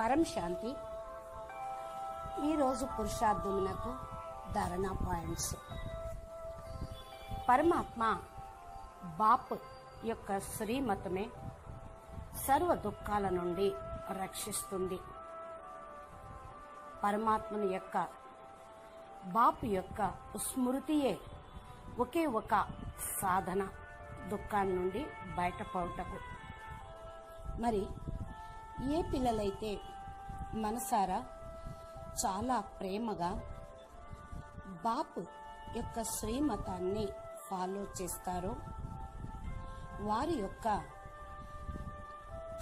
పరం శాంతి. ఈరోజు పురుషార్థమునకు ధరణ పాయింట్స్. పరమాత్మ బాప్ యొక్క శ్రీమతమే సర్వ దుఃఖాల నుండి రక్షిస్తుంది. పరమాత్మని యొక్క బాపు యొక్క స్మృతియే ఒకే ఒక సాధన దుఃఖాన్ని నుండి బయటపడటకు. మరి ఏ పిల్లలైతే మనసారా? చాలా ప్రేమగా బాపు యొక్క శ్రీమతాన్ని ఫాలో చేస్తారో? వారి యొక్క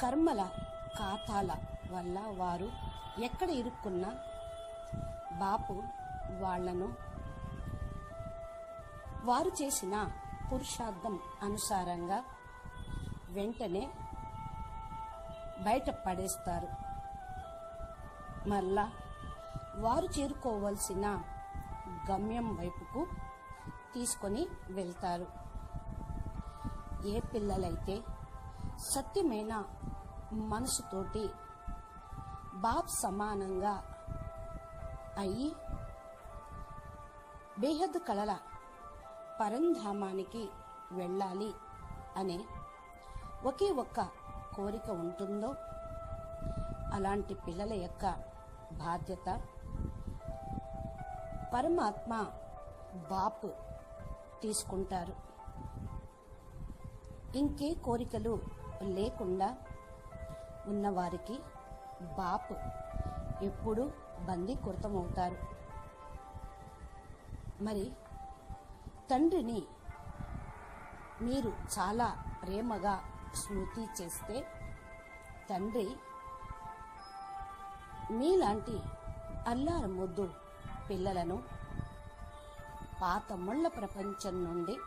కర్మల ఖాతాల వల్ల వారు ఎక్కడ ఇరుక్కున్నా? బాపు వాళ్ళను వారు చేసిన పురుషార్థం అనుసారంగా వెంటనే బయట పడేస్తారు. మరలా వారు చేరుకోవలసిన గమ్యం వైపుకు తీసుకొని వెళ్తారు. ఏ పిల్లలైతే సత్యమైన మనసుతోటి బాబ్ సమానంగా అయ్యి బేహద్ కళల పరంధామానికి వెళ్ళాలి అనే ఒకే ఒక్క కోరిక ఉంటుందో అలాంటి పిల్లల యొక్క బాధ్యత. పరమాత్మ బాపు తీసుకుంటారు. ఇంకే కోరికలు లేకుండా ఉన్నవారికి బాపు ఎప్పుడు బందీకృతమవుతారు. మరి తండ్రిని మీరు చాలా ప్రేమగా స్మృతి చేస్తే తండ్రి మీలాంటి అల్లారు ముద్దు పిల్లలను. పాత ముళ్ళ ప్రపంచం నుండి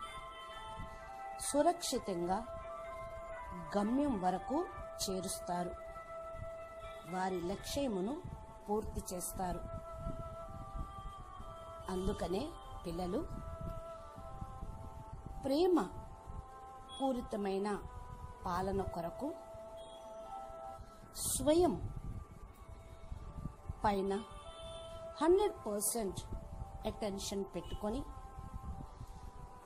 సురక్షితంగా గమ్యం వరకు చేరుస్తారు. వారి లక్ష్యమును పూర్తి చేస్తారు. అందుకనే పిల్లలు ప్రేమ పూరితమైన పాలన కొరకు స్వయం పైన హండ్రెడ్ పర్సెంట్ అటెన్షన్ పెట్టుకొని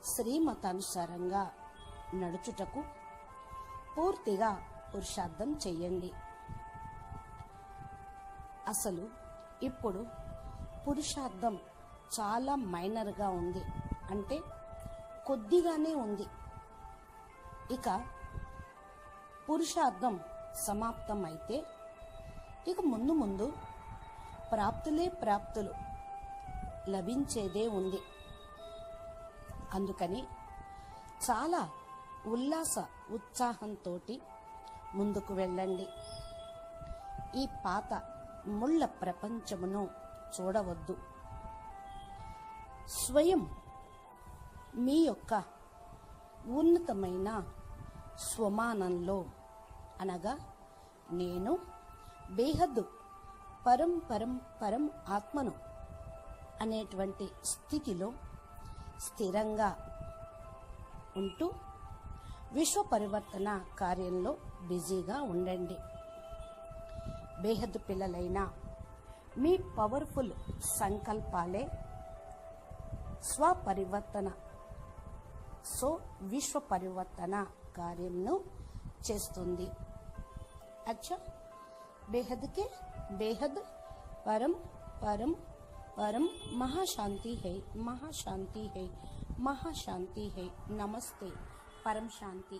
శ్రీమతానుసారంగా నడుచుటకు పూర్తిగా పురుషార్థం చెయ్యండి అసలు ఇప్పుడు పురుషార్థం చాలా మైనర్గా ఉంది. అంటే కొద్దిగానే ఉంది. ఇక పురుషార్థం సమాప్తం అయితే ఇక ముందు ముందు ప్రాప్తులే ప్రాప్తులు. లభించేదే ఉంది. అందుకని చాలా ఉల్లాస ఉత్సాహంతో ముందుకు వెళ్ళండి. ఈ పాత ముళ్ళ ప్రపంచమును చూడవద్దు. స్వయం మీ యొక్క ఉన్నతమైన స్వమానంలో అనగా నేను బేహద్దు పరం పరం పరం ఆత్మను అనేటువంటి స్థితిలో స్థిరంగా ఉంటూ విశ్వ పరివర్తన కార్యంలో బిజీగా ఉండండి. బేహద్దు పిల్లలైన మీ పవర్ఫుల్ సంకల్పాలే స్వపరివర్తన. సో విశ్వ పరివర్తన కార్యంను చేస్తుంది. అచ్చా? बेहद के बेहद परम परम परम महाशांति है महाशांति है महाशांति है। नमस्ते, परम शांति।